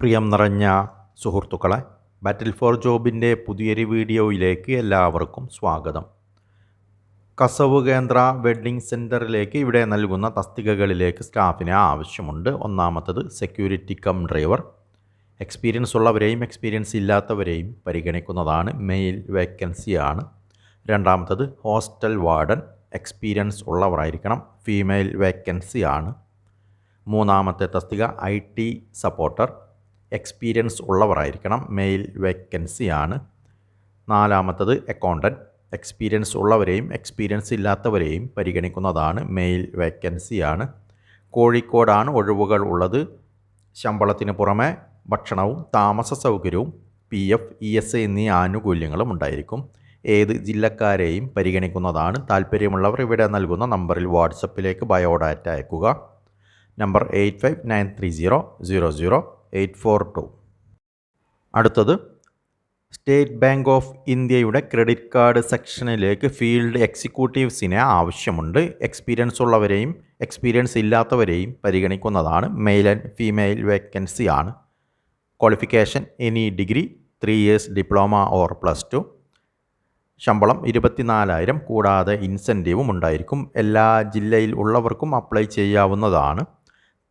പ്രിയം നിറഞ്ഞ സുഹൃത്തുക്കളെ ബാറ്റിൽ ഫോർ ജോബിന്റെ പുതിയൊരു വീഡിയോയിലേക്ക് എല്ലാവർക്കും സ്വാഗതം. കസവ് കേന്ദ്ര വെഡ്ഡിംഗ് സെന്ററിലേക്ക് ഇവിടെ നൽകുന്ന തസ്തികകളിലേക്ക് സ്റ്റാഫിനെ ആവശ്യമുണ്ട്. ഒന്നാമത്തത് സെക്യൂരിറ്റി കം ഡ്രൈവർ എക്സ്പീരിയൻസ് ഉള്ളവരെയും എക്സ്പീരിയൻസ് ഇല്ലാത്തവരെയും പരിഗണിക്കുന്നതാണ്. മെയിൽ വേക്കൻസിയാണ് രണ്ടാമത്തത് ഹോസ്റ്റൽ വാർഡൻ എക്സ്പീരിയൻസ് ഉള്ളവരായിരിക്കണം. ഫീമെയിൽ വേക്കൻസിയാണ് മൂന്നാമത്തെ തസ്തിക ഐ ടി സപ്പോർട്ടർ എക്സ്പീരിയൻസ് ഉള്ളവരായിരിക്കണം. മെയിൽ വേക്കൻസിയാണ് നാലാമത്തത് അക്കൗണ്ടന്റ് എക്സ്പീരിയൻസ് ഉള്ളവരെയും എക്സ്പീരിയൻസ് ഇല്ലാത്തവരെയും പരിഗണിക്കുന്നതാണ്. മെയിൽ വേക്കൻസിയാണ് കോഴിക്കോടാണ് ഒഴിവുകൾ ഉള്ളത്. ശമ്പളത്തിന് പുറമെ ഭക്ഷണവും താമസ സൗകര്യവും പി എഫ് ഇ എസ് എന്നീ ആനുകൂല്യങ്ങളും ഉണ്ടായിരിക്കും. ഏത് ജില്ലക്കാരെയും പരിഗണിക്കുന്നതാണ്. താല്പര്യമുള്ളവർ ഇവിടെ നൽകുന്ന നമ്പറിൽ വാട്സപ്പിലേക്ക് ബയോഡാറ്റ അയക്കുക. Number eight five nine three zero zero zero eight four two. അടുത്തത് സ്റ്റേറ്റ് ബാങ്ക് ഓഫ് ഇന്ത്യയുടെ ക്രെഡിറ്റ് കാർഡ് സെക്ഷനിലേക്ക് ഫീൽഡ് എക്സിക്യൂട്ടീവ്സിനെ ആവശ്യമുണ്ട്. എക്സ്പീരിയൻസ് ഉള്ളവരെയും എക്സ്പീരിയൻസ് ഇല്ലാത്തവരെയും പരിഗണിക്കുന്നതാണ്. മെയിൽ ആൻഡ് ഫീമെയിൽ വേക്കൻസി ആണ്. Qualification any degree three years diploma or plus two. ശമ്പളം ഇരുപത്തിനാലായിരം കൂടാതെ ഇൻസെന്റീവും ഉണ്ടായിരിക്കും. എല്ലാ ജില്ലയിൽ ഉള്ളവർക്കും അപ്ലൈ ചെയ്യാവുന്നതാണ്.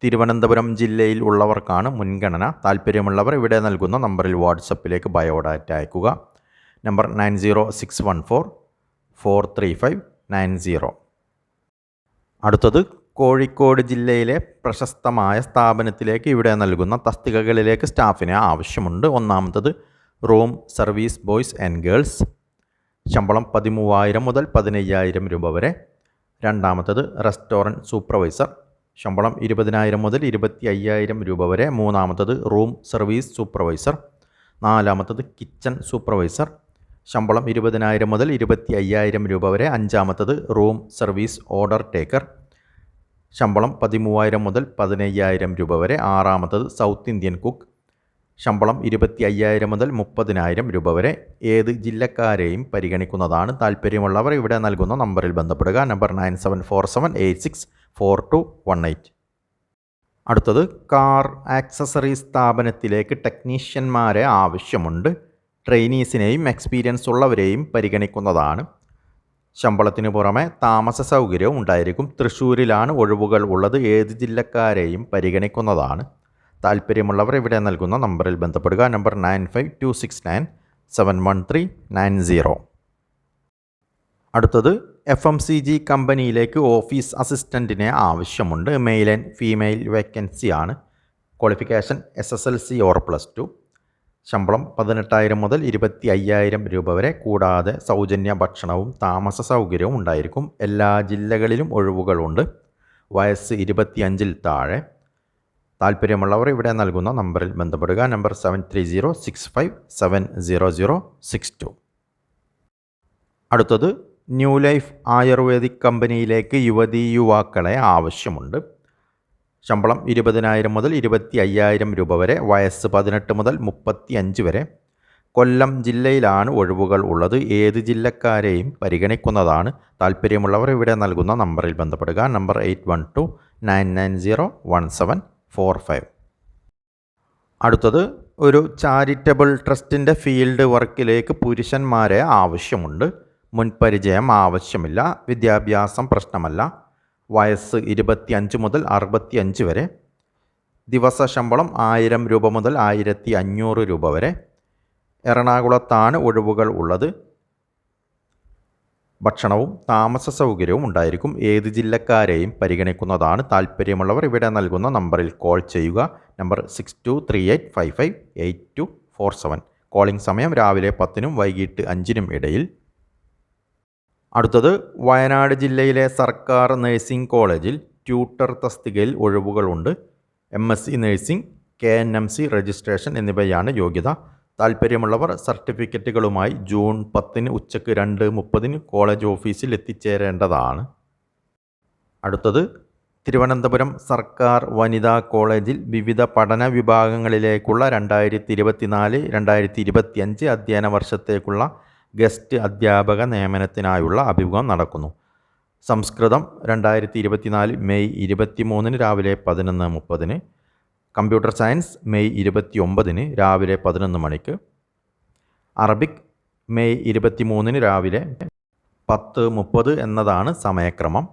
തിരുവനന്തപുരം ജില്ലയിൽ ഉള്ളവർക്കാണ് മുൻഗണന. താല്പര്യമുള്ളവർ ഇവിടെ നൽകുന്ന നമ്പറിൽ വാട്സപ്പിലേക്ക് ബയോഡാറ്റ അയക്കുക. Number nine zero six one four four three five nine zero. അടുത്തത് കോഴിക്കോട് ജില്ലയിലെ പ്രശസ്തമായ സ്ഥാപനത്തിലേക്ക് ഇവിടെ നൽകുന്ന തസ്തികകളിലേക്ക് സ്റ്റാഫിനെ ആവശ്യമുണ്ട്. ഒന്നാമത്തത് room service boys and girls. ശമ്പളം പതിമൂവായിരം മുതൽ പതിനയ്യായിരം രൂപ വരെ. രണ്ടാമത്തത് റെസ്റ്റോറന്റ് സൂപ്പർവൈസർ. ശമ്പളം ഇരുപതിനായിരം മുതൽ ഇരുപത്തി അയ്യായിരം രൂപ വരെ. മൂന്നാമത്തത് റൂം സർവീസ് സൂപ്പർവൈസർ. നാലാമത്തത് കിച്ചൺ സൂപ്പർവൈസർ. ശമ്പളം ഇരുപതിനായിരം മുതൽ ഇരുപത്തി അയ്യായിരം രൂപ വരെ. അഞ്ചാമത്തത് റൂം സർവീസ് ഓർഡർ ടേക്കർ. ശമ്പളം പതിമൂവായിരം മുതൽ പതിനയ്യായിരം രൂപ വരെ. ആറാമത്തത് സൗത്ത് ഇന്ത്യൻ കുക്ക്. ശമ്പളം ഇരുപത്തി അയ്യായിരം മുതൽ മുപ്പതിനായിരം രൂപ വരെ ഏത് ജില്ലക്കാരെയും പരിഗണിക്കുന്നതാണ് താല്പര്യമുള്ളവർ ഇവിടെ നൽകുന്ന നമ്പറിൽ ബന്ധപ്പെടുക. Number nine seven four seven eight six four two one eight. അടുത്തത് കാർ ആക്സസറി സ്ഥാപനത്തിലേക്ക് ടെക്നീഷ്യന്മാരെ ആവശ്യമുണ്ട്. ട്രെയിനീസിനെയും എക്സ്പീരിയൻസ് ഉള്ളവരെയും പരിഗണിക്കുന്നതാണ്. ശമ്പളത്തിന് പുറമെ താമസ സൗകര്യവും ഉണ്ടായിരിക്കും. തൃശ്ശൂരിലാണ് ഒഴിവുകൾ ഉള്ളത്. ഏത് ജില്ലക്കാരെയും പരിഗണിക്കുന്നതാണ്. താല്പര്യമുള്ളവർ ഇവിടെ നൽകുന്ന നമ്പറിൽ ബന്ധപ്പെടുക. Number nine five two six nine seven one three nine zero. അടുത്തത് എഫ് എം സി ജി കമ്പനിയിലേക്ക് ഓഫീസ് അസിസ്റ്റന്റിനെ ആവശ്യമുണ്ട്. മെയിൽ ആൻഡ് ഫീമെയിൽ വേക്കൻസി ആണ് qualification S S L C or plus two. ശമ്പളം പതിനെട്ടായിരം മുതൽ ഇരുപത്തി അയ്യായിരം രൂപ വരെ. കൂടാതെ സൗജന്യ ഭക്ഷണവും താമസ സൗകര്യവും ഉണ്ടായിരിക്കും. എല്ലാ ജില്ലകളിലും ഒഴിവുകളുണ്ട്. വയസ്സ് ഇരുപത്തിയഞ്ചിൽ താഴെ. താല്പര്യമുള്ളവർ ഇവിടെ നൽകുന്ന നമ്പറിൽ ബന്ധപ്പെടുക. Number seven three zero six five seven zero zero six two അടുത്തത് ന്യൂ ലൈഫ് ആയുർവേദിക് കമ്പനിയിലേക്ക് യുവതീ യുവാക്കളെ ആവശ്യമുണ്ട്. ശമ്പളം ഇരുപതിനായിരം മുതൽ ഇരുപത്തി അയ്യായിരം രൂപ വരെ വയസ്സ് പതിനെട്ട് മുതൽ മുപ്പത്തി അഞ്ച് വരെ. കൊല്ലം ജില്ലയിലാണ് ഒഴിവുകൾ ഉള്ളത്. ഏത് ജില്ലക്കാരെയും പരിഗണിക്കുന്നതാണ്. താല്പര്യമുള്ളവർ ഇവിടെ നൽകുന്ന നമ്പറിൽ ബന്ധപ്പെടുക. Number eight one two nine nine zero one seven four five അടുത്തത് ഒരു ചാരിറ്റബിൾ ട്രസ്റ്റിന്റെ ഫീൽഡ് വർക്കിലേക്ക് പുരുഷന്മാരെ ആവശ്യമുണ്ട്. മുൻപരിചയം ആവശ്യമില്ല. വിദ്യാഭ്യാസം പ്രശ്നമല്ല. വയസ്സ് ഇരുപത്തിയഞ്ച് മുതൽ അറുപത്തിയഞ്ച് വരെ. ദിവസ ശമ്പളം ആയിരം രൂപ മുതൽ ആയിരത്തി അഞ്ഞൂറ് രൂപ വരെ. എറണാകുളത്താണ് ഒഴിവുകൾ ഉള്ളത്. ഭക്ഷണവും താമസ സൗകര്യവും ഉണ്ടായിരിക്കും. ഏത് ജില്ലക്കാരെയും പരിഗണിക്കുന്നതാണ് താല്പര്യമുള്ളവർ. ഇവിടെ നൽകുന്ന നമ്പറിൽ കോൾ ചെയ്യുക. Number six two three eight five five eight two four seven calling സമയം രാവിലെ പത്തിനും വൈകിട്ട് അഞ്ചിനും ഇടയിൽ. അടുത്തത് വയനാട് ജില്ലയിലെ സർക്കാർ നഴ്സിംഗ് കോളേജിൽ ട്യൂട്ടർ തസ്തികയിൽ ഒഴിവുകളുണ്ട്. M S C nursing K N M C registration എന്നിവയാണ് യോഗ്യത. താല്പര്യമുള്ളവർ സർട്ടിഫിക്കറ്റുകളുമായി ജൂൺ പത്തിന് ഉച്ചയ്ക്ക് രണ്ട് മുപ്പതിന് കോളേജ് ഓഫീസിൽ എത്തിച്ചേരേണ്ടതാണ്. അടുത്തത് തിരുവനന്തപുരം സർക്കാർ വനിതാ കോളേജിൽ വിവിധ പഠന വിഭാഗങ്ങളിലേക്കുള്ള രണ്ടായിരത്തി ഇരുപത്തിനാല് രണ്ടായിരത്തി ഇരുപത്തിയഞ്ച് അധ്യയന വർഷത്തേക്കുള്ള ഗസ്റ്റ് അധ്യാപക നിയമനത്തിനായുള്ള അഭിമുഖം നടക്കുന്നു. സംസ്കൃതം രണ്ടായിരത്തി ഇരുപത്തിനാല് മെയ് ഇരുപത്തി മൂന്നിന് രാവിലെ പതിനൊന്ന് മുപ്പതിന് കമ്പ്യൂട്ടർ സയൻസ് മെയ് ഇരുപത്തി ഒമ്പതിന് രാവിലെ പതിനൊന്ന് മണിക്ക്. അറബിക് മെയ് ഇരുപത്തി മൂന്നിന് രാവിലെ പത്ത് മുപ്പത് എന്നതാണ് സമയക്രമം.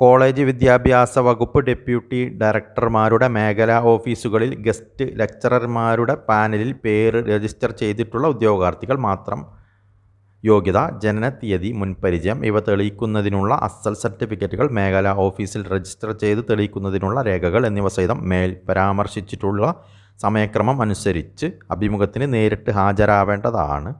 കോളേജ് വിദ്യാഭ്യാസ വകുപ്പ് ഡെപ്യൂട്ടി ഡയറക്ടർമാരുടെ മേഖലാ ഓഫീസുകളിൽ ഗസ്റ്റ് ലെക്ചറർമാരുടെ പാനലിൽ പേര് രജിസ്റ്റർ ചെയ്തിട്ടുള്ള ഉദ്യോഗാർത്ഥികൾ മാത്രം യോഗ്യത ജനനത്തീയതി മുൻപരിചയം ഇവ തെളിയിക്കുന്നതിനുള്ള അസൽ സർട്ടിഫിക്കറ്റുകൾ മേഖല ഓഫീസിൽ രജിസ്റ്റർ ചെയ്ത് തെളിയിക്കുന്നതിനുള്ള രേഖകൾ എന്നിവ സഹിതം മേൽ പരാമർശിച്ചിട്ടുള്ള സമയക്രമം അനുസരിച്ച് അഭിമുഖത്തിന് നേരിട്ട് ഹാജരാവേണ്ടതാണ്.